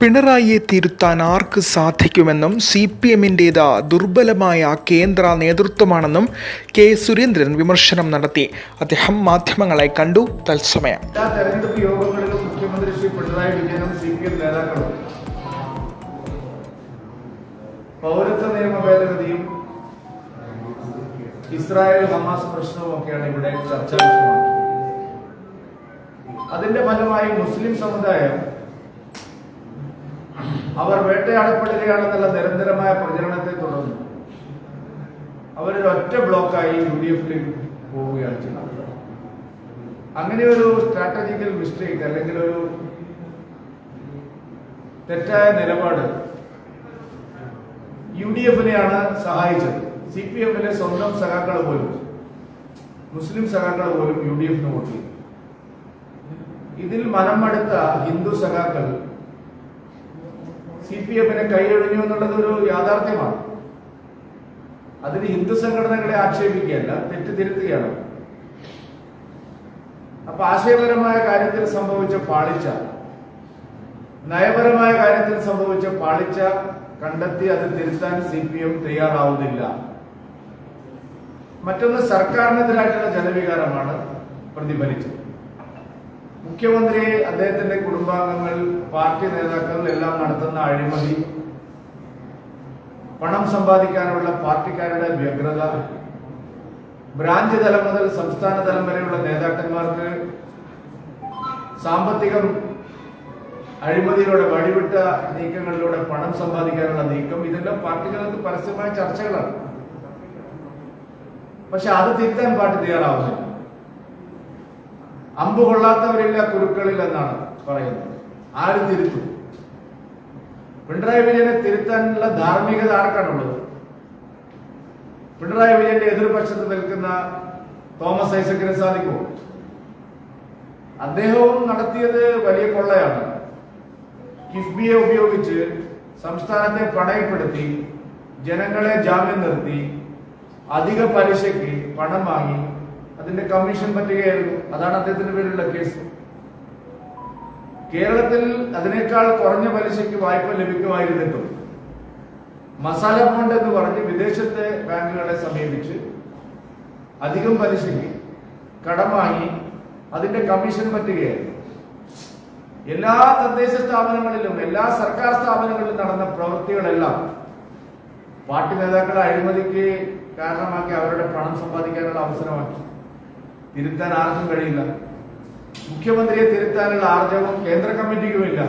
പിണറായിയെ തിരുത്താൻ ആർക്ക് സാധിക്കുമെന്നും സി പി എമ്മിന്റേത് ദുർബലമായ കേന്ദ്ര നേതൃത്വമാണെന്നും കെ സുരേന്ദ്രൻ വിമർശനം നടത്തി. അദ്ദേഹം മാധ്യമങ്ങളെ കണ്ടു. തത്സമയം. എല്ലാ തെരഞ്ഞെടുപ്പ് മുഖ്യമന്ത്രി പിണറായി വിജയനും സി നേതാക്കളും പൗരത്വ നിയമ ഭേദഗതിയും ഇസ്രായേൽ ഹമാസ് പ്രശ്നവും ഒക്കെയാണ് ഇവിടെ ചർച്ച വിഷയമാക്കി അതിന്റെ ഫലമായി മുസ്ലിം സമുദായം അവർ വേട്ടയാടപ്പെടുകയാണെന്നുള്ള നിരന്തരമായ പ്രചരണത്തെ തുടർന്ന്. അവരൊരു ഒറ്റ ബ്ലോക്കായി യു ഡി എഫിൽ പോവുകയാണ് ചെയ്യുന്നത് അങ്ങനെ ഒരു സ്ട്രാറ്റജിക്കൽ മിസ്റ്റേക്ക് അല്ലെങ്കിൽ ഒരു തെറ്റായ നിലപാട് യു ഡി എഫിനെയാണ് സഹായിച്ചത്. സി പി എഫിലെ സ്വന്തം സഖാക്കൾ പോലും മുസ്ലിം സഖാക്കൾ പോലും യു ഡി എഫിന് വോട്ട് ചെയ്തു. ഇതിൽ മനമെടുത്ത ഹിന്ദു സഖാക്കൾ സി പി എമ്മിനെ കൈയൊഴിഞ്ഞു എന്നുള്ളത് ഒരു യാഥാർത്ഥ്യമാണ്. അതിന് ഹിന്ദു സംഘടനകളെ ആക്ഷേപിക്കുകയല്ല തെറ്റിദ്ധരുത്തുകയാണ് അപ്പൊ ആശയപരമായ കാര്യത്തിൽ സംഭവിച്ച പാളിച്ച നയപരമായ കാര്യത്തിൽ സംഭവിച്ച പാളിച്ച കണ്ടെത്തി അത് തിരുത്താൻ സി പി എം തയ്യാറാവുന്നില്ല. മറ്റൊന്ന് സർക്കാരിനെതിരായിട്ടുള്ള ജനവികാരമാണ് പ്രതിഫലിച്ചത്. മുഖ്യമന്ത്രി അദ്ദേഹത്തിന്റെ കുടുംബാംഗങ്ങൾ പാർട്ടി നേതാക്കൾ എല്ലാം നടത്തുന്ന അഴിമതി പണം സമ്പാദിക്കാനുള്ള പാർട്ടിക്കാരുടെ വ്യഗ്രത ബ്രാഞ്ച് തലം മുതൽ സംസ്ഥാന തലം വരെയുള്ള നേതാക്കന്മാർക്ക് സാമ്പത്തികം അഴിമതിയിലൂടെ വഴിവിട്ട നീക്കങ്ങളിലൂടെ പണം സമ്പാദിക്കാനുള്ള നീക്കം ഇതെല്ലാം പാർട്ടികൾക്ക് പരസ്യമായ ചർച്ചകളാണ്. പക്ഷെ അത് തിരുത്താൻ പാർട്ടി തയ്യാറാവുന്നില്ല. അമ്പ് കൊള്ളാത്തവരില്ല കുരുക്കളിൽ എന്നാണ് പറയുന്നത്. ആര് തിരുത്തും? പിണറായി വിജയനെ തിരുത്താനുള്ള ധാർമ്മികത ആർക്കാണുള്ളത്? പിണറായി വിജയന്റെ എതിർപക്ഷത്ത് നിൽക്കുന്ന തോമസ് ഐസക്കിന് സാധിക്കുമോ അദ്ദേഹവും നടത്തിയത് വലിയ കൊള്ളയാണ്. കിഫ്ബിയെ ഉപയോഗിച്ച് സംസ്ഥാനത്തെ പണയപ്പെടുത്തി ജനങ്ങളെ ജാമ്യം നിർത്തി അധിക പലിശയ്ക്ക് പണം വാങ്ങി അതിന്റെ കമ്മീഷൻ പറ്റുകയായിരുന്നു. അതാണ് അദ്ദേഹത്തിന്റെ പേരിലുള്ള കേസ് കേരളത്തിൽ അതിനേക്കാൾ കുറഞ്ഞ പലിശയ്ക്ക് വായ്പ ലഭിക്കുമായിരുന്നിട്ടും മസാല ബോണ്ട് എന്ന് പറഞ്ഞ് വിദേശത്തെ ബാങ്കുകളെ സമീപിച്ച് അധികം പലിശയ്ക്ക് കടം വാങ്ങി അതിന്റെ കമ്മീഷൻ പറ്റുകയായിരുന്നു. എല്ലാ തദ്ദേശ സ്ഥാപനങ്ങളിലും എല്ലാ സർക്കാർ സ്ഥാപനങ്ങളിലും നടന്ന പ്രവൃത്തികളെല്ലാം പാർട്ടി നേതാക്കളെ അഴിമതിക്ക് കാരണമാക്കി അവരുടെ പണം സമ്പാദിക്കാനുള്ള അവസരമാക്കി തിരുത്താൻ ആർക്കും കഴിയില്ല. മുഖ്യമന്ത്രിയെ തിരുത്താനുള്ള ആർജവം കേന്ദ്ര കമ്മിറ്റിക്കുമില്ല.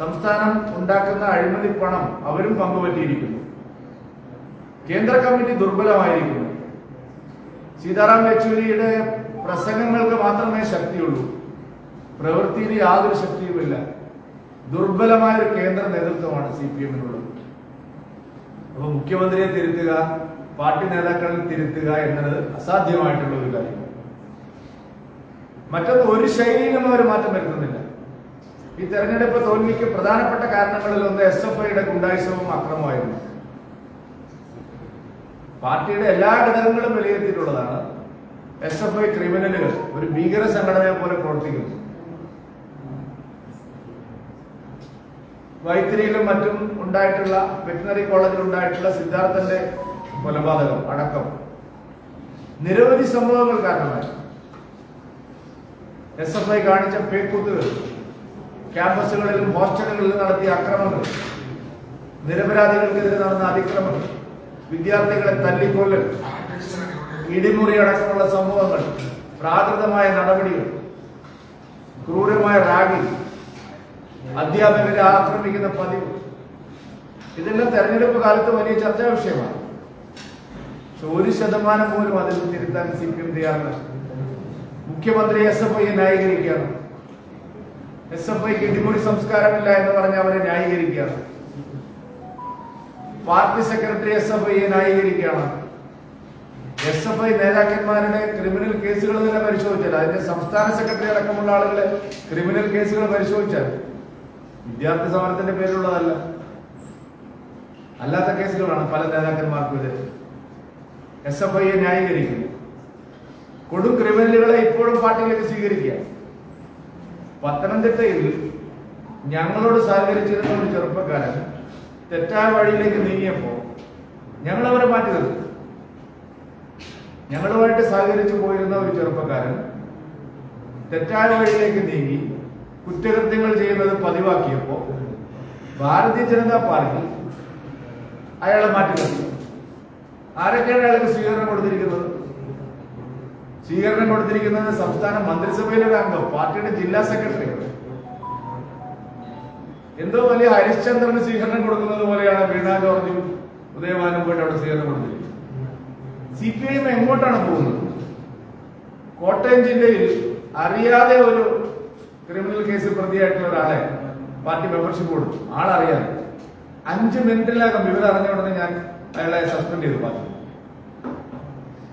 സംസ്ഥാനം ഉണ്ടാക്കുന്ന അഴിമതി പണം അവരും പങ്കുപറ്റിയിരിക്കുന്നു കേന്ദ്ര കമ്മിറ്റി ദുർബലമായിരിക്കുന്നു. സീതാറാം യെച്ചൂരിയുടെ പ്രസംഗങ്ങൾക്ക് മാത്രമേ ശക്തിയുള്ളൂ. പ്രവൃത്തിയിൽ യാതൊരു ശക്തിയുമില്ല. ദുർബലമായ ഒരു കേന്ദ്ര നേതൃത്വമാണ് സി പി എമ്മിനുള്ളത്. അപ്പൊ മുഖ്യമന്ത്രിയെ തിരുത്തുക പാർട്ടി നേതാക്കളെ തിരുത്തുക എന്നത് അസാധ്യമായിട്ടുള്ള ഒരു കാര്യം മറ്റൊന്ന് ഒരു ശൈലിയിലും അവർ മാറ്റം വരുത്തുന്നില്ല. ഈ തെരഞ്ഞെടുപ്പ് തോൽവിക്ക് പ്രധാനപ്പെട്ട കാരണങ്ങളിൽ ഒന്ന് എസ് എഫ് ഐയുടെ ഗുണ്ടായുസവും അക്രമമായിരുന്നു പാർട്ടിയുടെ എല്ലാ ഘടകങ്ങളും വിലയിരുത്തിയിട്ടുള്ളതാണ് എസ് എഫ് ഐ ക്രിമിനലുകൾ ഒരു ഭീകര സംഘടനയെ പോലെ പ്രവർത്തിക്കുന്നു. വൈത്തിരിയിലും മറ്റും ഉണ്ടായിട്ടുള്ള വെറ്റിനറി കോളേജിൽ ഉണ്ടായിട്ടുള്ള സിദ്ധാർത്ഥന്റെ കൊലപാതകം അടക്കം. നിരവധി സംഭവങ്ങൾ കാരണമായി. എസ് എഫ് ഐ കാണിച്ച പേക്കൂത്തുകൾ ക്യാമ്പസുകളിലും ഹോസ്റ്റലുകളിലും നടത്തിയ അക്രമങ്ങൾ നിരപരാധികൾക്കെതിരെ നടന്ന അതിക്രമങ്ങൾ വിദ്യാർത്ഥികളെ തല്ലിക്കൊല്ലൽ ഇടിമുറി അടക്കമുള്ള സംഭവങ്ങൾ പ്രാകൃതമായ നടപടികൾ ക്രൂരമായ റാഗി അധ്യാപകരെ ആക്രമിക്കുന്ന പതിവ്. ഇതെല്ലാം തെരഞ്ഞെടുപ്പ് കാലത്ത് വലിയ ചർച്ചാ വിഷയമാണ് പക്ഷെ ഒരു ശതമാനം പോലും അതിൽ തിരുത്താൻ സി പി എം തയ്യാറല്ല. മുഖ്യമന്ത്രി എസ് എഫ് ഐയെ ന്യായീകരിക്കുകയാണ്. എസ് എഫ് ഐക്ക് ഇടിമുടി സംസ്കാരമില്ല എന്ന് പറഞ്ഞ് അവരെ ന്യായീകരിക്കുകയാണ്. പാർട്ടി സെക്രട്ടറി എസ് എഫ് ഐയെ ന്യായീകരിക്കുകയാണ്. എസ് എഫ് ഐ നേതാക്കന്മാരുടെ ക്രിമിനൽ കേസുകൾ തന്നെ പരിശോധിച്ചാൽ അതിന്റെ സംസ്ഥാന സെക്രട്ടറി അടക്കമുള്ള ആളുകളെ ക്രിമിനൽ കേസുകൾ പരിശോധിച്ചാൽ വിദ്യാർത്ഥി സമരത്തിന്റെ പേരിലുള്ളതല്ല. അല്ലാത്ത കേസുകളാണ് പല നേതാക്കന്മാർക്കും ഇത് എസ് എഫ് ഐയെ ന്യായീകരിക്കുന്നു കൊടും ക്രിമിനലുകളെ ഇപ്പോഴും പാർട്ടിയിലേക്ക് സ്വീകരിക്കുക. പത്തനംതിട്ടയിൽ ഞങ്ങളോട് സഹകരിച്ചിരുന്ന ഒരു ചെറുപ്പക്കാരൻ തെറ്റായ വഴിയിലേക്ക് നീങ്ങിയപ്പോൾ ഞങ്ങൾ അവരെ മാറ്റി നിർത്തി. ഞങ്ങളുമായിട്ട് സഹകരിച്ചു പോയിരുന്ന ഒരു ചെറുപ്പക്കാരൻ തെറ്റായ വഴിയിലേക്ക് നീങ്ങി കുറ്റകൃത്യങ്ങൾ ചെയ്യുന്നത് പതിവാക്കിയപ്പോൾ ഭാരതീയ ജനതാ പാർട്ടി അയാളെ മാറ്റി നിർത്തി. ആരൊക്കെയാണ് അയാൾക്ക് സ്വീകരണം കൊടുത്തിരിക്കുന്നത്? സ്വീകരണം കൊടുത്തിരിക്കുന്നത് സംസ്ഥാന മന്ത്രിസഭയിലെ ഒരു അംഗം പാർട്ടിയുടെ ജില്ലാ സെക്രട്ടറി. എന്തോ വലിയ ഹരിശ്ചന്ദ്രന് സ്വീകരണം കൊടുക്കുന്നത് പോലെയാണ് വീണ ജോർജും ഉദയവാനും പോയിട്ട് അവിടെ സ്വീകരണം കൊടുത്തിരിക്കുന്നത്. സി പി ഐ എം എങ്ങോട്ടാണ് പോകുന്നത്? കോട്ടയം ജില്ലയിൽ അറിയാതെ ഒരു ക്രിമിനൽ കേസിൽ പ്രതിയായിട്ടുള്ള ഒരാളെ പാർട്ടി മെമ്പർഷിപ്പ് കൊടുത്തു. ആളറിയാതെ. അഞ്ച് മിനിറ്റിലാകും വിവരം അറിഞ്ഞ ഉടനെ ഞാൻ അയാളെ സസ്പെൻഡ് ചെയ്തു പാർട്ടി.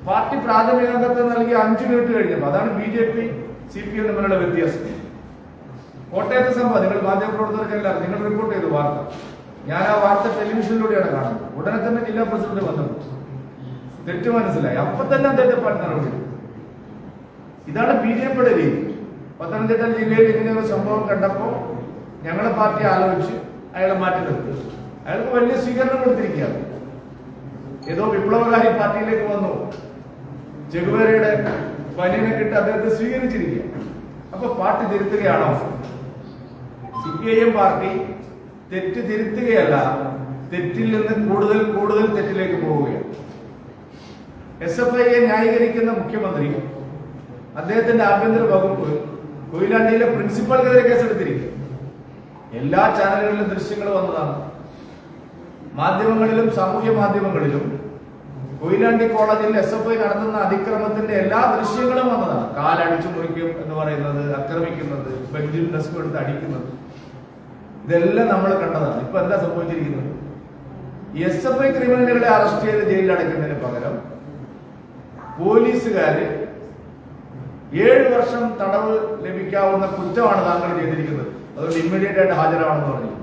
പാർട്ടി പ്രാഥമിക നൽകി അഞ്ചു മിനിറ്റ് കഴിഞ്ഞപ്പോൾ അതാണ് B J P C P M തമ്മിലുള്ള വ്യത്യാസം. കോട്ടയത്തെ സംഭവം നിങ്ങൾ മാധ്യമപ്രവർത്തകർക്കെല്ലാം നിങ്ങൾ റിപ്പോർട്ട് ചെയ്തു വാർത്ത. ഞാൻ ആ വാർത്ത ടെലിവിഷനിലൂടെയാണ് കാണുന്നത്. ഉടനെ തന്നെ ജില്ലാ പ്രസിഡന്റ് വന്നു. തെറ്റ് മനസ്സിലായി. അപ്പൊ തന്നെ അദ്ദേഹത്തെ പാർട്ടി നടപടി ഇതാണ് ബി ജെ പിയുടെ രീതി. പത്തനംതിട്ട ജില്ലയിൽ ഇങ്ങനെ ഒരു സംഭവം കണ്ടപ്പോൾ ഞങ്ങളെ പാർട്ടി ആലോചിച്ച് അയാളെ മാറ്റി നിർത്തി. അയാൾക്ക് വലിയ സ്വീകരണം കൊടുത്തിരിക്കുകയാണ്. ഏതോ വിപ്ലവകാരി പാർട്ടിയിലേക്ക് വന്നു. ചെകുവേരയുടെ ബനിയനെ കിട്ടി അദ്ദേഹത്തെ സ്വീകരിച്ചിരിക്കുക. അപ്പൊ party തിരുത്തുകയാണോ? C P I M party തെറ്റ് തിരുത്തുകയല്ല തെറ്റിൽ നിന്ന് കൂടുതൽ കൂടുതൽ തെറ്റിലേക്ക് പോവുകയാണ്. എസ് എഫ് ഐയെ ന്യായീകരിക്കുന്ന മുഖ്യമന്ത്രി അദ്ദേഹത്തിന്റെ ആഭ്യന്തര വകുപ്പ് കൊയിലാണ്ടിയിലെ പ്രിൻസിപ്പൽക്കെതിരെ കേസെടുത്തിരിക്കും എല്ലാ ചാനലുകളിലും ദൃശ്യങ്ങൾ വന്നതാണ്. മാധ്യമങ്ങളിലും സാമൂഹ്യ മാധ്യമങ്ങളിലും കൊയിലാണ്ടി കോളേജിൽ എസ് എഫ് ഐ നടത്തുന്ന അതിക്രമത്തിന്റെ എല്ലാ ദൃശ്യങ്ങളും വന്നതാണ്. കാലടിച്ചു മുറിക്കും എന്ന് പറയുന്നത് ആക്രമിക്കുന്നത് ബെഞ്ചിൽ ഡെസ്ക് എടുത്ത് അടിക്കുന്നത്. ഇതെല്ലാം നമ്മൾ കണ്ടതാണ്. ഇപ്പൊ എന്താ സംഭവിച്ചിരിക്കുന്നത്? എസ് എഫ് ഐ ക്രിമിനലുകളെ അറസ്റ്റ് ചെയ്ത് ജയിലിൽ അടയ്ക്കുന്നതിന് പകരം പോലീസുകാര് ഏഴ് വർഷം തടവ് ലഭിക്കാവുന്ന കുറ്റമാണ് താങ്കൾ ചെയ്തിരിക്കുന്നത്. അതുകൊണ്ട് ഇമ്മീഡിയറ്റ് ആയിട്ട് ഹാജരാണെന്ന് പറഞ്ഞു.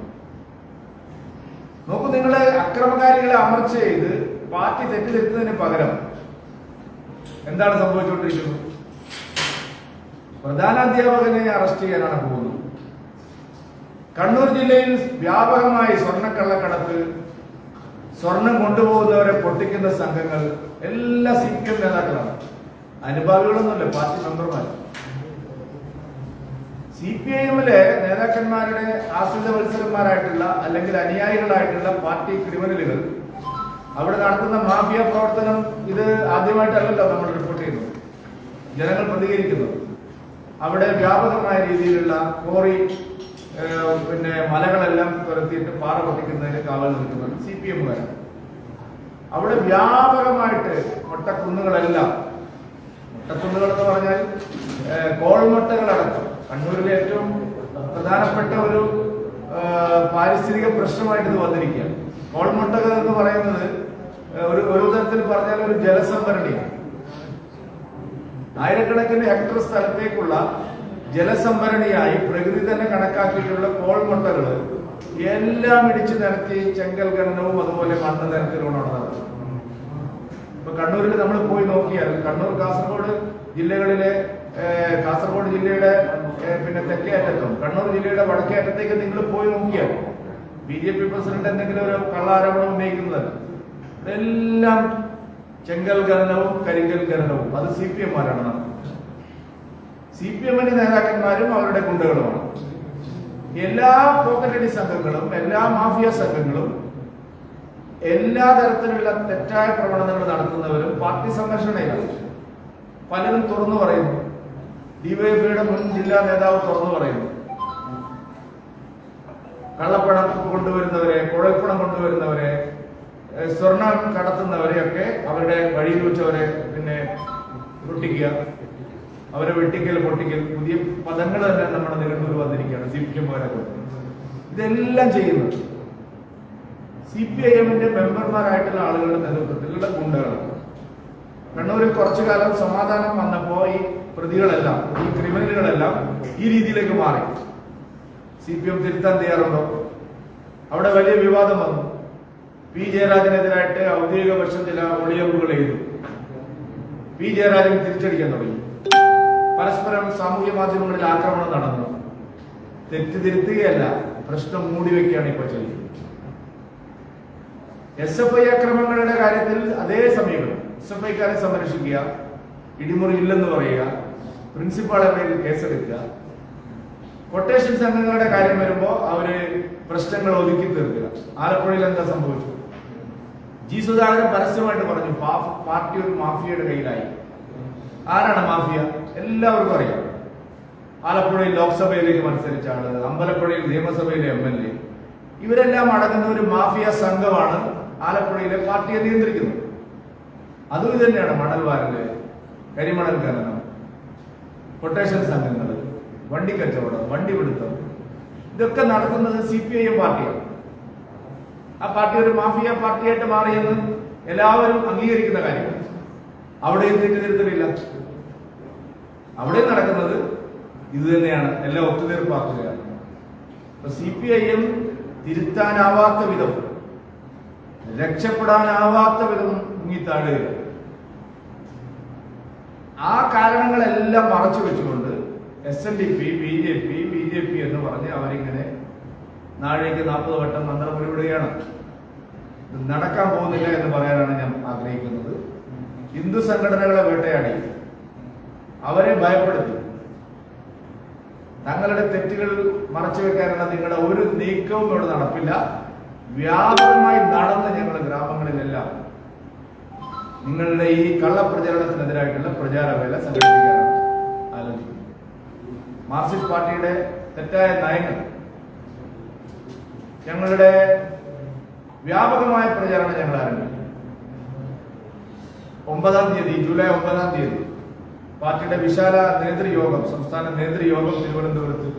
നോക്കൂ നിങ്ങളെ അക്രമകാരികളെ അമർച്ച ചെയ്ത് പാർട്ടി തെറ്റിദ്ധരിക്കുന്നതിന് പകരം എന്താണ് സംഭവിച്ചുകൊണ്ടിരിക്കുന്നത്? പ്രധാന അധ്യാപകനെ അറസ്റ്റ് ചെയ്യാനാണ് പോകുന്നത്. കണ്ണൂർ ജില്ലയിൽ വ്യാപകമായി സ്വർണക്കള്ളക്കടത്ത് സ്വർണം കൊണ്ടുപോകുന്നവരെ പൊട്ടിക്കുന്ന സംഘങ്ങൾ എല്ലാ സി നേതാക്കളാണ്. അനുഭാവികളൊന്നുമല്ല പാർട്ടി മെമ്പർമാർ. സി പി ഐ എമ്മിലെ നേതാക്കന്മാരുടെ ആശ്രിത മത്സരന്മാരായിട്ടുള്ള അല്ലെങ്കിൽ അനുയായികളായിട്ടുള്ള പാർട്ടി ക്രിമിനലുകൾ അവിടെ നടക്കുന്ന മാഫിയ പ്രവർത്തനം ഇത് ആദ്യമായിട്ടല്ലല്ലോ നമ്മൾ റിപ്പോർട്ട് ചെയ്യുന്നു ജനങ്ങൾ പ്രതികരിക്കുന്നു. അവിടെ വ്യാപകമായ രീതിയിലുള്ള കോറി പിന്നെ മലകളെല്ലാം തുരത്തിയിട്ട് പാറ പൊട്ടിക്കുന്നതിന് കാവൽ നിൽക്കുന്നത് സി പി എമ്മുകാരാണ് അവിടെ വ്യാപകമായിട്ട് മുട്ടക്കുന്നുകളെല്ലാം മുട്ടക്കുന്നുകൾ എന്ന് പറഞ്ഞാൽ കോൾമുട്ടകളടക്കം കണ്ണൂരിലെ ഏറ്റവും പ്രധാനപ്പെട്ട ഒരു പാരിസ്ഥിതിക പ്രശ്നമായിട്ട് ഇത് വന്നിരിക്കുകയാണ്. കോൾമുട്ടകൾ എന്ന് പറയുന്നത് ഒരു ഒരു തരത്തിൽ പറഞ്ഞാൽ ഒരു ജലസംഭരണിയാണ് ആയിരക്കണക്കിന് ഹെക്ടർ സ്ഥലത്തേക്കുള്ള ജലസംഭരണിയായി പ്രകൃതി തന്നെ കണക്കാക്കിയിട്ടുള്ള കോൾ മുട്ടകൾ എല്ലാം ഇടിച്ചു നിരത്തി ചെങ്കൽ ഖനനവും അതുപോലെ മണ്ണ് നിരത്തിലൂടെ നടന്നത്. ഇപ്പൊ കണ്ണൂരിൽ നമ്മൾ പോയി നോക്കിയാൽ കണ്ണൂർ കാസർഗോഡ് ജില്ലകളിലെ കാസർഗോഡ് ജില്ലയുടെ പിന്നെ തെക്കേ അറ്റത്തും കണ്ണൂർ ജില്ലയുടെ വടക്കേ അറ്റത്തേക്ക് നിങ്ങൾ പോയി നോക്കിയാൽ ബി ജെ പി പ്രസിഡന്റ് എന്തെങ്കിലും ഒരു കള്ളാരോപണം ഉന്നയിക്കുന്നതല്ല. ഇതെല്ലാം ചെങ്കൽ ഖനനവും കരിങ്കൽ ഖനനവും. അത് സി പി എമ്മാരാണ് നടത്തുന്നത്. സി പി എമ്മിന്റെ നേതാക്കന്മാരും അവരുടെ ഗുണ്ടകളുമാണ്. എല്ലാ പോക്കറ്റടി സംഘങ്ങളും എല്ലാ മാഫിയ സംഘങ്ങളും എല്ലാ തരത്തിലുള്ള തെറ്റായ പ്രവണതകൾ നടത്തുന്നവരും പാർട്ടി സംഘർഷണയിലാണ്. പലരും തുറന്നു പറയുന്നു. ഡിവൈഎഫ്ഐയുടെ മുൻ ജില്ലാ നേതാവ് തുറന്നു പറയുന്നു. കള്ളപ്പണം കൊണ്ടുവരുന്നവരെ കുഴൽപ്പണം കൊണ്ടുവരുന്നവരെ സ്വർണം കടത്തുന്നവരെയൊക്കെ അവരുടെ വഴിയിൽ വെച്ചവരെ പിന്നെ പൊട്ടിക്കുക. അവരെ വെട്ടിക്കൽ പൊട്ടിക്കൽ. പുതിയ പദങ്ങൾ തന്നെ നമ്മുടെ നിലമ്പൂർ വന്നിരിക്കുകയാണ് സി പി എമ്മുകാരെ ഇതെല്ലാം ചെയ്യുന്നത് സി പി ഐ എമ്മിന്റെ മെമ്പർമാരായിട്ടുള്ള ആളുകളുടെ നേതൃത്വത്തിലുള്ള ഗുണ്ടകളാണ്. കണ്ണൂരിൽ കുറച്ചു കാലം സമാധാനം വന്നപ്പോ ഈ പ്രതികളെല്ലാം ഈ ക്രിമിനലുകളെല്ലാം ഈ രീതിയിലേക്ക് മാറി. സി പി എം തിരുത്താൻ തയ്യാറുണ്ടോ? അവിടെ വലിയ വിവാദം വന്നു. പി ജയരാജനെതിരായിട്ട് ഔദ്യോഗിക പക്ഷം ചില ഒളിയമ്പുകൾ എഴുതി പി ജയരാജൻ തിരിച്ചടിക്കാൻ തുടങ്ങി. പരസ്പരം സാമൂഹ്യ മാധ്യമങ്ങളിൽ ആക്രമണം നടന്നു. തെറ്റ് തിരുത്തുകയല്ല പ്രശ്നം മൂടി വെക്കുകയാണ് ഇപ്പോൾ ചെയ്യുന്നത്. എസ് എഫ് ഐ അക്രമങ്ങളുടെ കാര്യത്തിൽ അതേ സമീപനം. എസ് എഫ് ഐക്കാരെ സംരക്ഷിക്കുക ഇടിമുറി ഇല്ലെന്ന് പറയുക പ്രിൻസിപ്പാളെ പേരിൽ കേസെടുക്കുക. കൊട്ടേഷൻ സംഘങ്ങളുടെ കാര്യം വരുമ്പോൾ അവർ പ്രശ്നങ്ങൾ ഒതുക്കി തീർക്കുക. ആലപ്പുഴയിൽ എന്താ സംഭവിച്ചു ജി സുധാകരൻ പരസ്യമായിട്ട് പറഞ്ഞു പാർട്ടി ഒരു മാഫിയയുടെ കയ്യിലായി. ആരാണ് മാഫിയ? എല്ലാവർക്കും അറിയാം. ആലപ്പുഴയിൽ ലോക്സഭയിലേക്ക് മത്സരിച്ചാണ് അമ്പലപ്പുഴയിൽ നിയമസഭയിലെ എം എൽ എ. ഇവരെല്ലാം അടങ്ങുന്ന ഒരു മാഫിയ സംഘമാണ് ആലപ്പുഴയിലെ പാർട്ടിയെ നിയന്ത്രിക്കുന്നത്. അതും ഇത് തന്നെയാണ് മണൽ വാരൽ കരിമണൽ ഖനനം. കൊട്ടേഷൻ സംഘങ്ങൾ വണ്ടി കച്ചവടം വണ്ടി പിടുത്തം. ഇതൊക്കെ നടക്കുന്നത് സി പി ഐ എം പാർട്ടിയാണ്. ആ പാർട്ടി ഒരു മാഫിയ പാർട്ടിയായിട്ട് മാറിയെന്ന് എല്ലാവരും അംഗീകരിക്കുന്ന കാര്യമാണ് അവിടെയും തെറ്റിദ്ധരുത്തലില്ല. അവിടെ നടക്കുന്നത് ഇത് തന്നെയാണ്. എല്ലാം ഒത്തുതീർപ്പാക്കുകയാണ്. സി പി ഐ എം തിരുത്താനാവാത്ത വിധം രക്ഷപ്പെടാനാവാത്ത വിധം മുങ്ങിത്താടുകയാണ് ആ കാരണങ്ങളെല്ലാം മറച്ചു വെച്ചുകൊണ്ട് S N D P B J P B J P എന്ന് പറഞ്ഞ് അവരിങ്ങനെ നാഴേക്ക് നാൽപ്പത് വട്ടം മന്ത്രം ഉരുവിടുകയാണ്. നടക്കാൻ പോകുന്നില്ല എന്ന് പറയാനാണ് ഞാൻ ആഗ്രഹിക്കുന്നത്. ഹിന്ദു സംഘടനകളെ വേട്ടയാടി. അവരെ ഭയപ്പെടുത്തി. തങ്ങളുടെ തെറ്റുകൾ മറച്ചു വെക്കാനുള്ള നിങ്ങളുടെ ഒരു നീക്കവും ഇവിടെ നടപ്പില്ല. വ്യാപകമായി നടന്ന് ഞങ്ങളുടെ ഗ്രാമങ്ങളിലെല്ലാം നിങ്ങളുടെ ഈ കള്ളപ്രചരണത്തിനെതിരായിട്ടുള്ള പ്രചാരവേല സംഘടിപ്പിക്കാനാണ് ആലോചിക്കുന്നത്. മാർക്സിസ്റ്റ് പാർട്ടിയുടെ തെറ്റായ നയങ്ങൾ ഞങ്ങളുടെ വ്യാപകമായ പ്രചാരണം ഞങ്ങൾ ആരംഭിക്കും ഒമ്പതാം തീയതി ജൂലൈ ഒമ്പതാം തീയതി പാർട്ടിയുടെ വിശാല നേതൃയോഗം സംസ്ഥാന നേതൃയോഗം തിരുവനന്തപുരത്ത്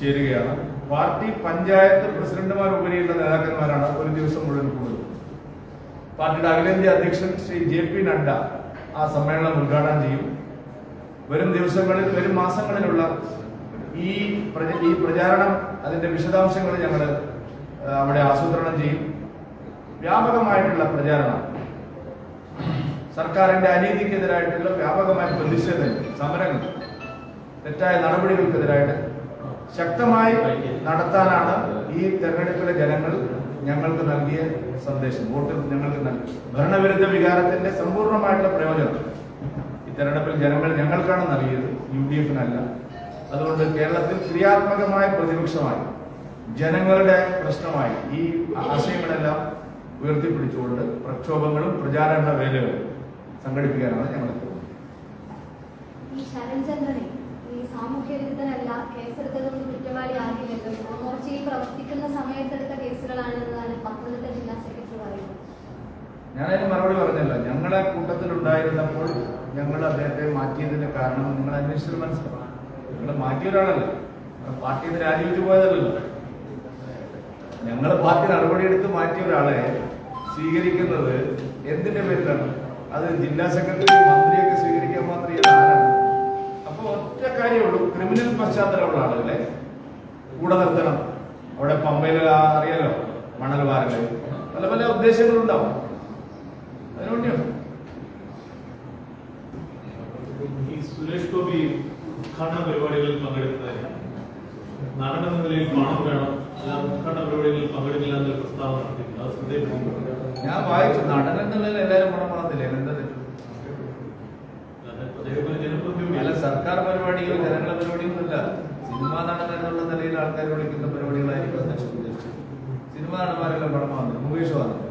ചേരുകയാണ്. പാർട്ടി പഞ്ചായത്ത് പ്രസിഡന്റുമാർ ഉപരിയുള്ള നേതാക്കന്മാരാണ് ഒരു ദിവസം മുഴുവൻ കൂടുതൽ പാർട്ടിയുടെ അഖിലേന്ത്യാ അധ്യക്ഷൻ ശ്രീ ജെ പി നഡ്ഡ ആ സമ്മേളനം ഉദ്ഘാടനം ചെയ്യും. വരും ദിവസങ്ങളിൽ വരും മാസങ്ങളിലുള്ള ഈ പ്രച- ഈ പ്രചാരണം അതിന്റെ വിശദാംശങ്ങൾ ഞങ്ങൾ അവിടെ ആസൂത്രണം ചെയ്യും. വ്യാപകമായിട്ടുള്ള പ്രചാരണം. സർക്കാരിന്റെ അനീതിക്കെതിരായിട്ടുള്ള വ്യാപകമായ പ്രതിഷേധങ്ങൾ സമരങ്ങൾ തെറ്റായ നടപടികൾക്കെതിരായിട്ട് ശക്തമായി നടത്താനാണ് ഈ തെരഞ്ഞെടുപ്പിലെ ജനങ്ങൾ ഞങ്ങൾക്ക് നൽകിയ സന്ദേശം. വോട്ട് ഞങ്ങൾക്ക് നൽകി. ഭരണവിരുദ്ധ വികാരത്തിന്റെ സമ്പൂർണമായിട്ടുള്ള പ്രയോജനം ഈ തെരഞ്ഞെടുപ്പിൽ ജനങ്ങൾ ഞങ്ങൾക്കാണ് നൽകിയത്. യു ഡി എഫിനല്ല. അതുകൊണ്ട് കേരളത്തിൽ ക്രിയാത്മകമായ പ്രതിപക്ഷമായി ജനങ്ങളുടെ പ്രശ്നമായി ഈ ആശയങ്ങളെല്ലാം ഉയർത്തിപ്പിടിച്ചുകൊണ്ട് പ്രക്ഷോഭങ്ങളും പ്രചാരണ വേലകളും സംഘടിപ്പിക്കാനാണ് ഞങ്ങൾ ഈ ശരൺചന്ദ്രനെ ഈ സാമൂഹ്യ വിരുദ്ധനല്ല കേസെടുത്തതൊന്നും കുറ്റവാളി ആകില്ലല്ലോ. മോർച്ചയിൽ പ്രവർത്തിക്കുന്ന സമയത്തെടുത്ത പത്തനംതിട്ട ജില്ലാ സെക്രട്ടറി പറയുന്നത്. ഞാനതിന് മറുപടി പറഞ്ഞല്ല. ഞങ്ങളെ കൂട്ടത്തിൽ ഉണ്ടായിരുന്നപ്പോൾ ഞങ്ങൾ അദ്ദേഹത്തെ മാറ്റിയതിന്റെ കാരണം നിങ്ങൾ അന്വേഷിച്ചത് മനസ്സിലാണ് നിങ്ങൾ മാറ്റിയ ഒരാളല്ല. പാർട്ടിയിൽ നിന്ന് രാജിവെച്ച് പോയതല്ലല്ലോ ഞങ്ങൾ പാർട്ടി നടപടിയെടുത്ത് മാറ്റിയ ഒരാളെ സ്വീകരിക്കുന്നത് എന്തിന്റെ പേരിലാണ്? അത് ജില്ലാ സെക്രട്ടറി മന്ത്രിയൊക്കെ സ്വീകരിക്കാൻ മാത്രം ഇത് ആരാണ്? അപ്പൊ ഒറ്റ കാര്യമുള്ളൂ ക്രിമിനൽ പശ്ചാത്തലമുള്ള ആളുകളെ കൂടെ നിർത്തണം. അവിടെ പമ്പയിൽ അറിയാലോ മണൽ വാരൽ. പല പല ഉദ്ദേശങ്ങളുണ്ടാവും. അതിനുവേണ്ടിയാണ് ഈ സുരേഷ് ഗോപി ഉദ്ഘാടന പരിപാടികളിൽ പങ്കെടുക്കുന്നതിന് നടൻ എന്ന നിലയിൽ പണം വേണം. ഉദ്ഘാടന പരിപാടികളിൽ പങ്കെടുക്കില്ല എന്നൊരു പ്രസ്താവന നടത്തിയിട്ടുണ്ട്. അത് ശ്രദ്ധയിൽപ്പെടുന്നു ഞാൻ വായിച്ചു. നടൻ എന്നുള്ളതിൽ എല്ലാവരും ഗുണം പണത്തില്ല എന്താ അല്ല സർക്കാർ പരിപാടിയോ ജനങ്ങളെ പരിപാടിയോ ഒന്നുമില്ല സിനിമാ നടൻ എന്നുള്ള നിലയിൽ ആൾക്കാർ വിളിക്കുന്ന പരിപാടികളായിരിക്കും സിനിമാ നടന്മാരെല്ലാം പടം വന്നു മുകേഷ് വാങ്ങുന്നു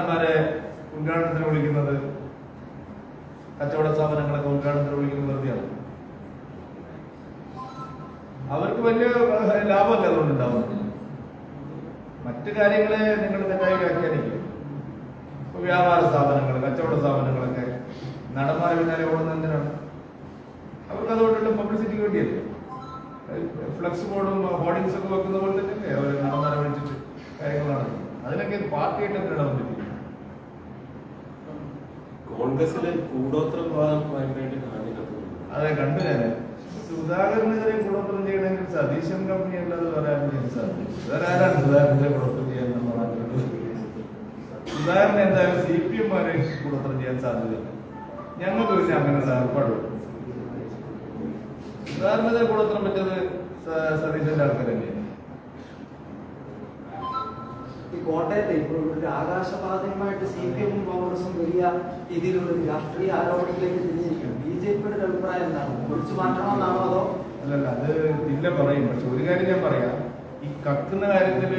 നടന്മാരെ ഉദ്ഘാടനത്തിന് വിളിക്കുന്നത് കച്ചവട സ്ഥാപനങ്ങളൊക്കെ ഉദ്ഘാടനത്തിന് വിളിക്കുന്നത് വെറുതെയാണ്. അവർക്ക് വലിയ ലാഭമല്ല അതുകൊണ്ട് ഉണ്ടാവുന്നത് മറ്റു കാര്യങ്ങളെ നിങ്ങൾ തെറ്റായി വ്യാഖ്യാനിക്കും. വ്യാപാര സ്ഥാപനങ്ങൾ കച്ചവട സ്ഥാപനങ്ങളൊക്കെ നടന്മാരെ പിന്നാലെ ഓടുന്നത് എന്തിനാണ്? അവർക്ക് അതുകൊണ്ടുള്ള പബ്ലിസിറ്റി വേണ്ടിയല്ലേ? ഫ്ലക്സ് ബോർഡും ഹോർഡിങ്സ് ഒക്കെ വെക്കുന്ന പോലെ തന്നെയല്ലേ? അവർ നടന്മാരെ വിളിച്ചിട്ട് കാര്യങ്ങൾ നടക്കും അതിനൊക്കെ പാർട്ടിയായിട്ട് എന്തിനാണ് വന്നിരിക്കുന്നത് കോൺഗ്രസിലെ കൂടോത്ര വിവാദം ഭയങ്കരമായിട്ട് കാണിക്കുന്നത് അതെ കണ്ടു ഞാൻ സുധാകരനെതിരെ കൂടോത്രം ചെയ്യണമെങ്കിൽ സതീശൻ കമ്പനി അല്ലാതെ പറയാൻ സാധിക്കും വേറെ ആരാണ് സുധാകരനെതിരെ കൂടോത്രം ചെയ്യാൻ നമ്മൾ സുധാകരൻ എന്തായാലും സി പി എംമാരെ കൂടോത്രം ചെയ്യാൻ സാധ്യതയില്ല. ഞങ്ങൾക്ക് പിന്നെ അങ്ങനെ ഏർപ്പാടുള്ളൂ സുധാകരനെതിരെ കൂടോത്രം പറ്റത് സതീശന്റെ തന്നെയാണ്. ഈ കോട്ടയത്തെ ഇപ്പോൾ ഒരു ആകാശപാതയുമായിട്ട് സി പി എമ്മും കോൺഗ്രസും വലിയ രീതിയിലുള്ള ഒരു രാഷ്ട്രീയ ആരോപണത്തിലേക്ക് തിരിഞ്ഞിരിക്കുന്നു. ബി ജെ പിയുടെ അഭിപ്രായം എന്താണ്? ഒഴിച്ചു മാറ്റണമെന്നാണോ അതോ അല്ലല്ല അത് ഇല്ല പറയും. പക്ഷെ ഒരു കാര്യം ഞാൻ പറയാം. ഈ കക്കുന്ന കാര്യത്തിൽ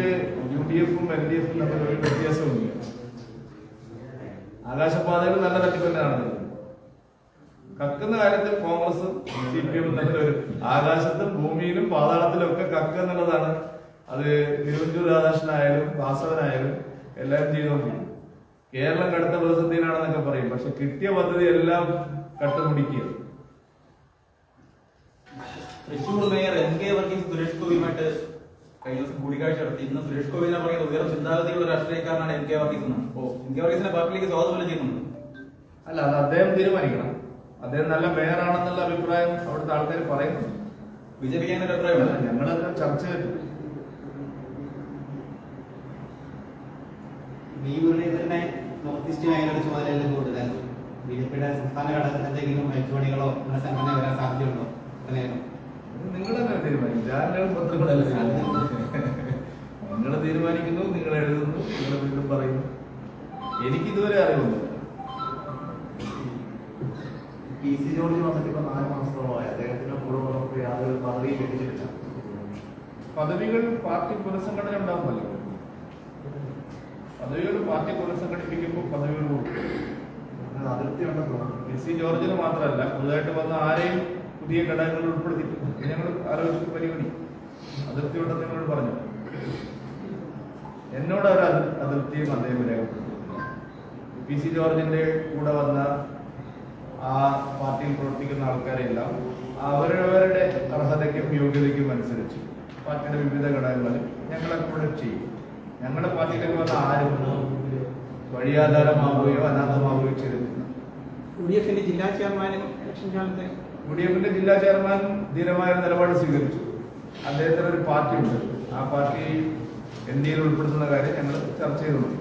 യു ഡി എഫും എൽ ഡി എഫും തമ്മിൽ ഒരു വ്യത്യാസമില്ല ആകാശപാതകൾ നല്ല തട്ടിപ്പ് തന്നെയാണ്. നടന്നത്. കക്കുന്ന കാര്യത്തിൽ കോൺഗ്രസും സി പി എമ്മും തമ്മിൽ ഒരു ആകാശത്തും ഭൂമിയിലും പാതാളത്തിലും ഒക്കെ കക്ക എന്നുള്ളതാണ് അത് തിരുവഞ്ചൂർ രാധാകൃഷ്ണനായാലും വാസവനായാലും എല്ലാവരും ചെയ്തുകൊണ്ടിരിക്കും കേരളം കടുത്ത പ്രതിസന്ധിയിലാണെന്നൊക്കെ പറയും. പക്ഷെ കിട്ടിയ പദ്ധതി എല്ലാം കട്ടുമുടിക്കുക Thrissur mayor N K Varghese Suresh ഗോപിയുമായിട്ട് കഴിഞ്ഞ ദിവസം കൂടിക്കാഴ്ച നടത്തി. ഇന്ന് സുരേഷ് ഗോപിനെ പറയുന്നത് ഉയർന്ന ചിന്താഗതിയുള്ള രാഷ്ട്രീയക്കാരനാണ് എൻ കെ വർഗീസ് എന്ന് ഓ എൻ കെ വർഗീസിന്റെ പാർട്ടിയിലേക്ക് സ്വാഗതം ചെയ്യുന്നുണ്ട്? അല്ല അത് അദ്ദേഹം തീരുമാനിക്കണം. അദ്ദേഹം നല്ല മേയറാണെന്നുള്ള അഭിപ്രായം അവിടുത്തെ ആൾക്കാർ പറയുന്നുണ്ട്. ബി ജെ പിക്ക് ഒരു ഞങ്ങളത് ചർച്ച ചെയ്തു വി മുരളീധരനെ നോർത്ത് ഈസ്റ്റ് മേഖലയുടെ ചുമതലയിൽ കൂടുതൽ ബി ജെ പിയുടെ സംസ്ഥാന ഘടകത്തിൽ എന്തെങ്കിലും അഴിച്ചുപണികളോ അങ്ങനെ സംഘടന വരാൻ സാധ്യതയുണ്ടോ? അങ്ങനെയാണോ നിങ്ങൾ തീരുമാനിക്കുന്നു നിങ്ങൾ എഴുതുന്നു നിങ്ങൾ വീണ്ടും പറയുന്നു. എനിക്ക് ഇതുവരെ അറിവുന്നില്ല പി സി ജോർജ് വന്നിട്ട് ഇപ്പൊ നാല് മാസത്തോളമായി. അദ്ദേഹത്തിന്റെ കൂടെ നമുക്ക് യാതൊരു പദവിയും ലഭിച്ചിട്ടില്ല. പദവികൾ പാർട്ടി പുനഃസംഘടന ഉണ്ടാകുമല്ലോ. പദവികൾ പാർട്ടി പുനഃസംഘടിപ്പിക്കുമ്പോൾ പദവികൾ കൊടുക്കും. പി സി ജോർജിന് മാത്രമല്ല പുതുതായിട്ട് വന്ന ആരെയും പുതിയ ഘടകങ്ങളിൽ ഉൾപ്പെടുത്തിയിട്ടില്ല. ഞങ്ങൾ ആലോചിച്ച് പരിഗണി. അതിർത്തി ഉണ്ടെന്ന് നിങ്ങളോട് പറഞ്ഞു. എന്നോട് അതിർ- അതിർത്തിയും അദ്ദേഹം രേഖപ്പെടുത്തിയിട്ടില്ല പി സി ജോർജിന്റെ കൂടെ വന്ന ആ പാർട്ടിയിൽ പ്രവർത്തിക്കുന്ന ആൾക്കാരെല്ലാം അവരവരുടെ അർഹതയ്ക്കും യോഗ്യതയ്ക്കും അനുസരിച്ച് പാർട്ടിയുടെ വിവിധ ഘടകങ്ങളിൽ ഞങ്ങൾ അക്കോമഡേറ്റ് ചെയ്യും. ഞങ്ങളുടെ പാർട്ടിയിലേക്ക് വന്ന? ആരും വഴിയാധാരമാവുകയോ അനാഥമാവുകയോ ചെയ്തിട്ടില്ല. യു ഡി എഫിന്റെ ജില്ലാ ചെയർമാനും ഇലക്ഷൻ കാലത്ത് യു ഡി എഫിന്റെ ജില്ലാ ചെയർമാൻ ധീരമായ നിലപാട് സ്വീകരിച്ചു. അദ്ദേഹത്തിന് ഒരു പാർട്ടി ഉണ്ട്. ആ പാർട്ടി എൻ ഡി എയിൽ ഉൾപ്പെടുത്തുന്ന കാര്യം ഞങ്ങൾ ചർച്ച ചെയ്തിട്ടുണ്ട്.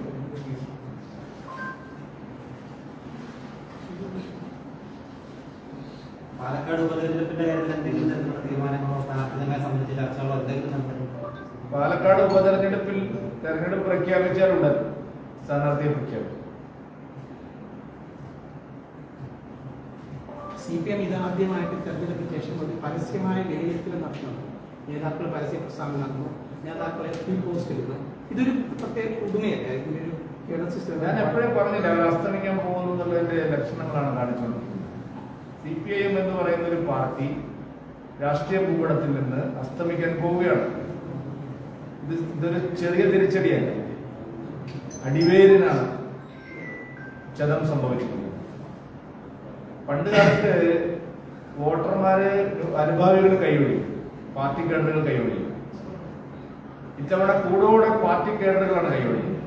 പാലക്കാട് ഉപതെരഞ്ഞെടുപ്പിന്റെ കാര്യത്തിൽ എന്തെങ്കിലും പാലക്കാട് ഉപതെരഞ്ഞെടുപ്പിൽ തെരഞ്ഞെടുപ്പ് പ്രഖ്യാപിച്ചാലുണ്ട് സ്ഥാനാർത്ഥിയെ പ്രഖ്യാപിക്കും സി പി എം ഇതാദ്യമായിട്ട് തെരഞ്ഞെടുപ്പിന് ശേഷം ഒരു പരസ്യമായ വിലയിരുത്തൽ നടത്തുന്നു. നേതാക്കൾ പരസ്യ പ്രസ്താവന നടത്തുന്നു. നേതാക്കളെ ഫുൾ പോസ്റ്റ് എടുക്കുന്നു ഇതൊരു പ്രത്യേക പുതുമയല്ല ഒരു സിസ്റ്റം ഞാൻ എപ്പോഴും പറഞ്ഞില്ല അവർ അസ്തമിക്കാൻ പോകുന്നു എന്നുള്ളതിന്റെ ലക്ഷണങ്ങളാണ് കാണിച്ചുകൊണ്ടിരിക്കുന്നത്. സി പി ഐ എം എന്ന് പറയുന്ന ഒരു പാർട്ടി രാഷ്ട്രീയ ഭൂപടത്തിൽ നിന്ന് അസ്തമിക്കാൻ പോവുകയാണ്. ഇതൊരു ചെറിയ തിരിച്ചടിയല്ല. അടിവേരിനാണ് ചതം സംഭവിക്കുന്നത്. പണ്ട് കാലത്ത് വോട്ടർമാരെ അനുഭാവികൾ കൈയൊഴിയും പാർട്ടി കേഡറുകൾ കൈയൊഴിയും ഇത്തവണ കൂടോടെ പാർട്ടി കേഡറുകളാണ് കൈയൊഴിയുന്നത്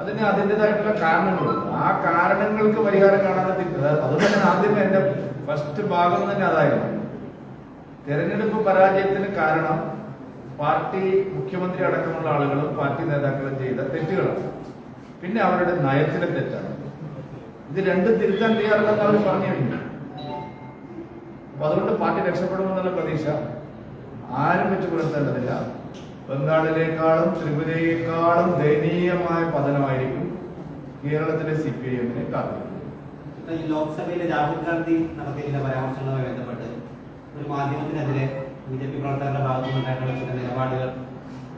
അതിന് അതിന്റെതായിട്ടുള്ള കാരണങ്ങളുണ്ട്. ആ കാരണങ്ങൾക്ക് പരിഹാരം കാണാതെ അതുകൊണ്ട് അത് തന്നെ ആദ്യം എന്റെ ഫസ്റ്റ് ഭാഗം തന്നെ അതായിരുന്നു. തെരഞ്ഞെടുപ്പ് പരാജയത്തിന് കാരണം പാർട്ടി മുഖ്യമന്ത്രി അടക്കമുള്ള ആളുകളും പാർട്ടി നേതാക്കളും ചെയ്ത തെറ്റുകളാണ്. പിന്നെ അവരുടെ നയത്തിലെ തെറ്റാണ്. ഇത് രണ്ടും തിരുത്താൻ തയ്യാറല്ലെന്ന് അവർ പറഞ്ഞു കഴിഞ്ഞു അപ്പൊ അതുകൊണ്ട് പാർട്ടി രക്ഷപ്പെടുമെന്നുള്ള പ്രതീക്ഷ ആരും വെച്ച് പുലർത്തേണ്ടതില്ല. ബംഗാളിലേക്കാളും ത്രിപുരയേക്കാളും ദയനീയമായ പതനമായിരിക്കും കേരളത്തിലെ സി പി ഐ എമ്മിനെ കാത്തിരിക്കുന്നത് ലോക്സഭയിൽ രാഹുൽ ഗാന്ധി നടത്തിയ പരാമർശങ്ങളുമായി ബന്ധപ്പെട്ട് ഒരു മാധ്യമത്തിനെതിരെ ബി ജെ പി പ്രവർത്തകരുടെ ഭാഗത്തു നിന്നുണ്ടായിട്ടുള്ള ചില നിലപാടുകൾ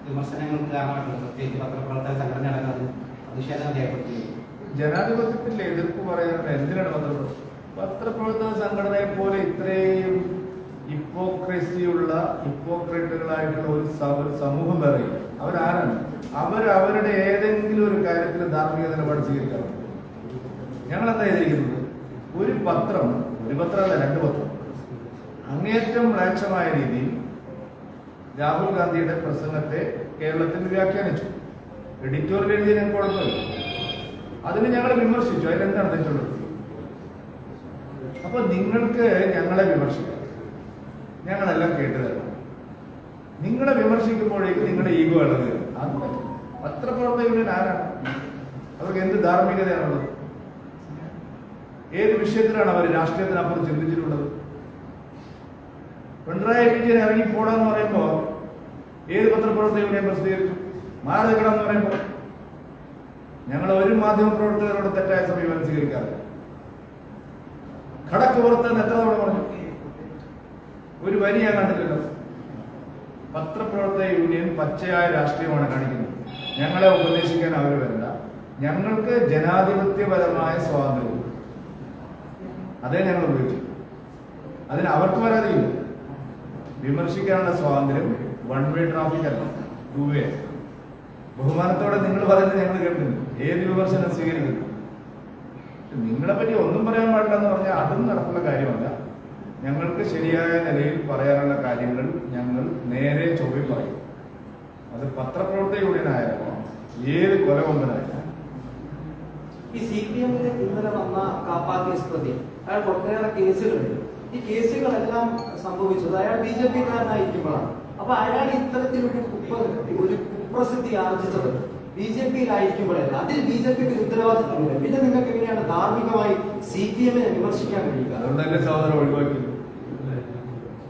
വിമർശനങ്ങൾക്ക് കാരണമായിട്ടുണ്ട് പ്രത്യേകിച്ച് പത്രപ്രവർത്തക സംഘടന അടങ്ങുന്നത് പ്രതിഷേധം രേഖപ്പെടുത്തിയിരുന്നു ജനാധിപത്യത്തിൽ എതിർപ്പ് പറയാനുള്ള എന്തിനാണ് പത്രപ്രവർത്തകർ പത്രപ്രവർത്തക സംഘടനയെ പോലെ ഇത്രയും ഹിപ്പോക്രസിയുള്ള ഹിപ്പോക്രറ്റുകളായിട്ടുള്ള ഒരു ഒരു സമൂഹം വേറെ ഇല്ല. അവരാരാണ്? അവർ അവരുടെ ഏതെങ്കിലും ഒരു കാര്യത്തിൽ ധാർമ്മിക നിലപാട് സ്വീകരിക്കാറുണ്ട് ഞങ്ങൾ എന്താ ചെയ്തിരിക്കുന്നത് ഒരു പത്രം ഒരു പത്രമല്ല രണ്ട് പത്രം. അങ്ങേറ്റം മ്ലേച്ഛമായ രീതിയിൽ രാഹുൽ ഗാന്ധിയുടെ പ്രസംഗത്തെ കേരളത്തിൽ വ്യാഖ്യാനിച്ചു. എഡിറ്റോറിയൽ എഴുതിയതിന് കുഴപ്പമില്ല അതിന് ഞങ്ങൾ വിമർശിച്ചു. അതിലെന്താണ് തെറ്റുള്ളത്? അപ്പൊ നിങ്ങൾക്ക് ഞങ്ങളെ വിമർശിക്കാം. ഞങ്ങളെല്ലാം കേട്ടു തരണം നിങ്ങളെ വിമർശിക്കുമ്പോഴേക്കും നിങ്ങളുടെ ഈഗോ ഇളകുക അത്. പത്രപ്രവർത്തക യൂണിയൻ ആരാണ്? അവർക്ക് എന്ത് ധാർമ്മികതയാണുള്ളത്? ഏത് വിഷയത്തിലാണ് അവർ രാഷ്ട്രീയത്തിനപ്പുറം ചിന്തിച്ചിട്ടുള്ളത്? പിണറായി വിജയൻ ഇറങ്ങി പോടാന്ന് പറയുമ്പോ ഏത് പത്രപ്രവർത്തക യൂണിയൻ പ്രസിദ്ധീകരിച്ചു മാറി പറയുമ്പോ ഞങ്ങൾ ഒരു മാധ്യമ പ്രവർത്തകരോട് തെറ്റായ സമീപനം സ്വീകരിക്കാറില്ല കടക്ക് പുറത്തെന്ന് എത്ര തവണ പറഞ്ഞു? ഒരു വരി ഞാൻ കണ്ടിട്ടില്ല. പത്രപ്രവർത്തക യൂണിയൻ പച്ചയായ രാഷ്ട്രീയമാണ് കാണിക്കുന്നത്. ഞങ്ങളെ ഉപദേശിക്കാൻ അവർ വരില്ല. ഞങ്ങൾക്ക് ജനാധിപത്യപരമായ സ്വാതന്ത്ര്യം. അതേ ഞങ്ങൾ ഉപയോഗിച്ചു. അതിന് അവർക്ക് പരാതിയില്ല. വിമർശിക്കാനുള്ള സ്വാതന്ത്ര്യം വൺ വേ ട്രാഫിക് അല്ല ടു വേ ബഹുമാനത്തോടെ നിങ്ങൾ പറയുന്നത് ഞങ്ങൾ കേൾക്കുന്നു. ഏത് വിമർശനം സ്വീകരിക്കുന്നു? നിങ്ങളെ പറ്റി ഒന്നും പറയാൻ പാടില്ല എന്ന് പറഞ്ഞാൽ അതും നടക്കുന്ന കാര്യമല്ല. ഞങ്ങൾക്ക് ശരിയായ നിലയിൽ പറയാനുള്ള കാര്യങ്ങൾ ഞങ്ങൾ നേരെ ചൊവ്വി പറയും. അത് പത്രപ്രവർത്തക യൂണിയനായാലും ഏത് കൊലകൊമ്പനായാലും. ഈ സി പി എമ്മിന് ഇന്നലെ വന്ന കാപ്പാ കേസ് പ്രതി. അയാൾ ഒട്ടേറെ കേസുകളുണ്ട്. ഈ കേസുകളെല്ലാം സംഭവിച്ചത്. അയാൾ ബി ജെ പി കാരനായിരിക്കുമ്പോഴാണ് അപ്പൊ അയാൾ ഇത്തരത്തിലൊരു കുപ്പ ഒരു കുപ്രസിദ്ധി ആർജിച്ചത് ബി ജെ പിയിലായിരിക്കുമ്പോഴല്ല. അതിൽ ബി ജെ പിക്ക് ഉത്തരവാദിത്തമില്ല പിന്നെ നിങ്ങൾക്ക് എങ്ങനെയാണ് ധാർമ്മികമായി സി പി എമ്മിനെ വിമർശിക്കാൻ കഴിയുക? അതുകൊണ്ടല്ലേ സഹോദരൻ ഒഴിവാക്കി.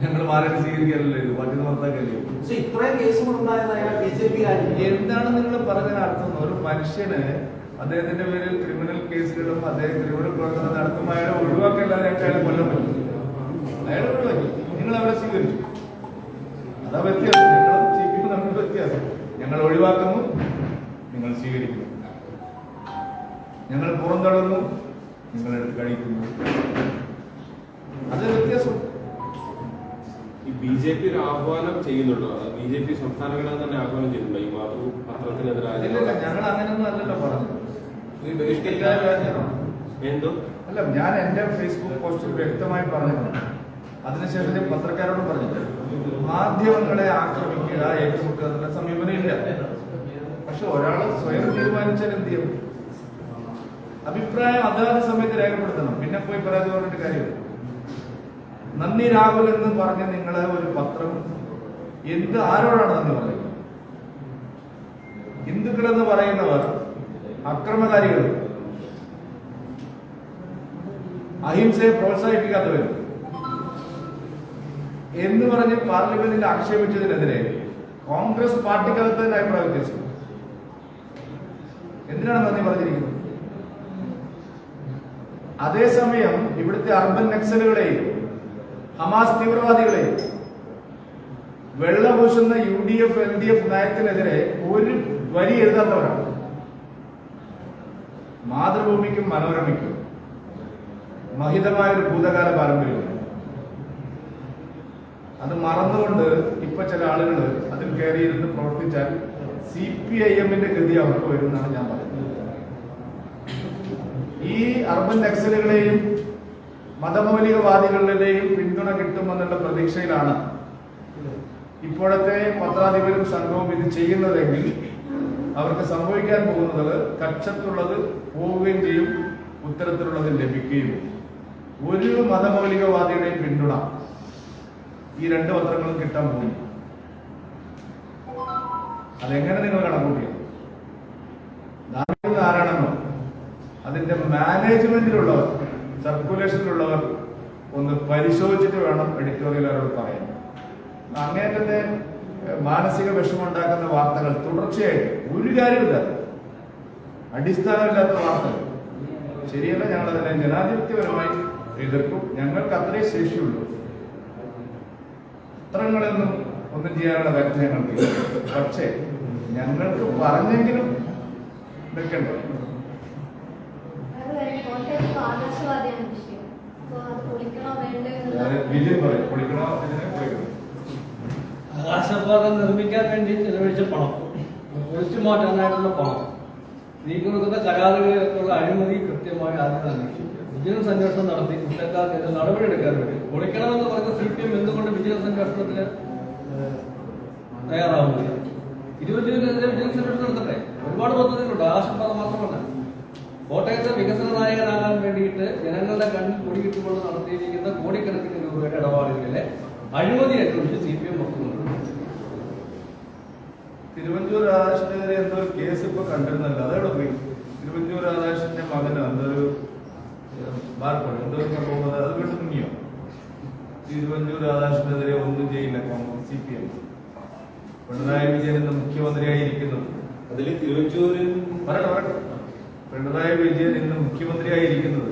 ഞങ്ങൾ മാറി സ്വീകരിക്കാനല്ലേ? ഇത് മറ്റു നിർത്താക്കല്ലേ പക്ഷെ ഇത്രയും കേസുകൾ ഉണ്ടായത് അയാൾ ബി ജെ പിയിലായിരിക്കും എന്താണ് നിങ്ങൾ പറഞ്ഞതിന് അർത്ഥം? ഒരു മനുഷ്യന് അദ്ദേഹത്തിന്റെ പേരിൽ ക്രിമിനൽ കേസുകളും അദ്ദേഹം ക്രിമിനൽ പ്രവർത്തനം നടത്തുമ്പോൾ അയാളെ ഒഴിവാക്കല്ലാതെ അയാളെ കൊല്ലം പറ്റും അയാളെ ഒഴിവാക്കി. നിങ്ങൾ അവരെ സ്വീകരിച്ചു. അതാ വ്യത്യാസം. ഞങ്ങളും സി പി തമ്മിൽ വ്യത്യാസം. ഞങ്ങൾ ഒഴിവാക്കുന്നു നിങ്ങൾ സ്വീകരിക്കുന്നു. ഞങ്ങൾ പുറന്തള്ളുന്നു നിങ്ങൾ എടുത്ത് കഴിക്കുന്നു. അത് വ്യത്യാസം. ഈ ബി ജെ പി ഒരു ആഹ്വാനം ചെയ്യുന്നുണ്ടോ? ബി ജെ പി സംസ്ഥാന ഘടകം തന്നെ ആഹ്വാനം ചെയ്യുന്നുണ്ടോ? ഈ മാതൃ പത്രത്തിനെതിരായ ഞങ്ങൾ അങ്ങനെയൊന്നും അല്ലല്ലോ ബഹിഷ്കരിക്കാൻ എന്തോ? അല്ല ഞാൻ എന്റെ ഫേസ്ബുക്ക് പോസ്റ്റിൽ വ്യക്തമായി പറഞ്ഞിട്ടുണ്ട്. അതിനുശേഷം ഞാൻ പത്രക്കാരോട് പറഞ്ഞിട്ട് മാധ്യമങ്ങളെ ആക്രമിക്കുക ഏറ്റുമുട്ടുക എന്നുള്ള സമീപനം ഇല്ല പക്ഷെ ഒരാൾ സ്വയം തീരുമാനിച്ചാൽ എന്ത് ചെയ്യും? അഭിപ്രായം അതാത് സമയത്ത് രേഖപ്പെടുത്തണം. പിന്നെ പോയി പരാതി പറഞ്ഞിട്ട് കാര്യമില്ല നന്ദി രാഹുൽ എന്ന് പറഞ്ഞ നിങ്ങളെ ഒരു പത്രം എന്ത് ആരോടാണ് നന്ദി പറയുന്നത് ഹിന്ദുക്കൾ എന്ന് പറയുന്നവർ അക്രമകാരികൾ. അഹിംസയെ പ്രോത്സാഹിപ്പിക്കാത്തവർ. എന്ന് പറഞ്ഞ് പാർലമെന്റിൽ ആക്ഷേപിച്ചതിനെതിരെ കോൺഗ്രസ് പാർട്ടിക്കകത്ത് തന്നെ അഭിപ്രായ വ്യത്യാസം. എന്തിനാണ് നന്ദി പറഞ്ഞിരിക്കുന്നത്? അതേസമയം ഇവിടുത്തെ അർബൻ നക്സലുകളെയും ഹമാസ് തീവ്രവാദികളെയും വെള്ളപൂശുന്ന U D F L D F നയത്തിനെതിരെ ഒരു വരി എഴുതാത്തവരാണ്. മാതൃഭൂമിക്കും മനോരമയ്ക്കും മഹിതമായ ഒരു ഭൂതകാല പാരമ്പര്യമുണ്ട് അത് മറന്നുകൊണ്ട് ഇപ്പൊ ചില ആളുകൾ അതിൽ കയറിയിരുന്ന് പ്രവർത്തിച്ചാൽ സി പി ഐ എമ്മിന്റെ ഗതി അവർക്ക് വരുമെന്നാണ് ഞാൻ പറയുന്നത്. ഈ അർബൻ നക്സലുകളെയും മതമൗലികവാദികളുടെയും പിന്തുണ കിട്ടുമെന്നുള്ള പ്രതീക്ഷയിലാണ് ഇപ്പോഴത്തെ പത്രാധിപരും സംഘവും ഇത് ചെയ്യുന്നതെങ്കിൽ അവർക്ക് സംഭവിക്കാൻ പോകുന്നത് കക്ഷത്തുള്ളത് പോവുകയും ചെയ്യും ഉത്തരത്തിലുള്ളത് ലഭിക്കുകയും ഒരു മതമൗലികവാദിയുടെയും പിന്തുണ ഈ രണ്ട് പത്രങ്ങളും കിട്ടാൻ പോകുന്നു. അതെങ്ങനെ നിങ്ങൾ കണക്കൂട്ടിയത് ധാർമ്മികത ആരാണെന്നോ? അതിന്റെ മാനേജ്മെന്റിലുള്ളവർ സർക്കുലേഷനിലുള്ളവർ ഒന്ന് പരിശോധിച്ചിട്ട് വേണം എഡിറ്റോറിയൽ അവരോട് പറയാൻ. അങ്ങേറ്റത്തെ മാനസിക വിഷമമുണ്ടാക്കുന്ന വാർത്തകൾ തുടർച്ചയായിട്ട് ഒരു കാര്യമില്ല. അടിസ്ഥാനമില്ലാത്ത വാർത്തകൾ. ശരിയല്ല ഞങ്ങൾ അതിനെ ജനാധിപത്യപരമായി എതിർക്കും. ഞങ്ങൾക്ക് അത്രേ ശേഷിയുള്ളൂ. പത്രങ്ങളൊന്നും ഒന്നും ചെയ്യാനുള്ള കരുത്ത് ഞങ്ങൾക്ക് പക്ഷേ ഞങ്ങൾക്ക് പറഞ്ഞെങ്കിലും വെക്കണ്ടേ? ആകാശപാത നിർമ്മിക്കാൻ വേണ്ടി ചെലവഴിച്ച പണം. ഒഴിച്ചു മാറ്റാനായിട്ടുള്ള പണം. നീക്കി കൊടുക്കുന്ന കരാറുകളിലുള്ള അഴിമതി കൃത്യമായി ആദ്യം അന്വേഷിച്ചു. വിജിലൻസ് അന്വേഷണം നടത്തി കുറ്റക്കാർക്കെതിരെ നടപടിയെടുക്കാൻ വേണ്ടി. പൊളിക്കണമെന്ന് പറഞ്ഞ സി പി എം എന്തുകൊണ്ട് വിജിലൻസ് അന്വേഷണത്തിന് തയ്യാറാവുന്നില്ല? ഇരുപത്തിനെതിരെ വിജിലൻസ് അന്വേഷണം നടത്തട്ടെ? ഒരുപാട് പദ്ധതികളുണ്ട് ആകാശപാത മാത്രമല്ല. കോട്ടയത്തെ വികസന നായകനാകാൻ വേണ്ടിയിട്ട് ജനങ്ങളുടെ കണ്ണിൽ കൊടിയിട്ടുകൊണ്ട് നടത്തിയിരിക്കുന്ന കോടിക്കണക്കിന് രൂപയുടെ ഇടപാടുകളിലെ അഴിമതി അന്വേഷിച്ച് സി പി എം വക്കുന്നുണ്ട് തിരുവഞ്ചൂർ രാധാകൃഷ്ണനെതിരെ എന്തോ കേസ് ഇപ്പൊ കണ്ടിരുന്നല്ലോ. അതെവിടെ ബാർക്കോട് എന്തോ പോകുന്നത് അത് വീണ്ടും മുങ്ങിയോ തിരുവഞ്ചൂർ രാധാകൃഷ്ണനെതിരെ ഒന്നും ചെയ്യില്ല Congress C P M Pinarayi Vijayan എന്ന മുഖ്യമന്ത്രിയായിരിക്കുന്നത് അതിൽ തിരുവഞ്ചൂരിൽ പറയട്ടെ പറയട്ടെ. പിണറായി വിജയൻ ഇന്ന് മുഖ്യമന്ത്രിയായിരിക്കുന്നത്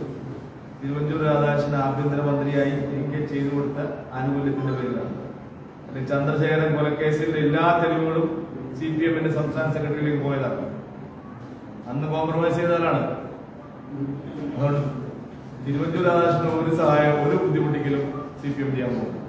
തിരുവഞ്ചൂർ രാധാകൃഷ്ണൻ ആഭ്യന്തരമന്ത്രിയായി എനിക്ക് ചെയ്തു കൊടുത്ത ആനുകൂല്യത്തിന്റെ പേരിലാണ്. അല്ലെങ്കിൽ ചന്ദ്രശേഖരൻ കൊലക്കേസിന്റെ എല്ലാ തെളിവുകളും സി പി എമ്മിന്റെ സംസ്ഥാന സെക്രട്ടറിയിലേക്ക് പോയതാണ്. അന്ന് കോംപ്രമൈസ് ചെയ്തതാണ് അതുകൊണ്ട് തിരുവഞ്ചൂർ ഒരു സഹായം ഒരു ബുദ്ധിമുട്ടെങ്കിലും സി പി എം ചെയ്യാൻ പോകും.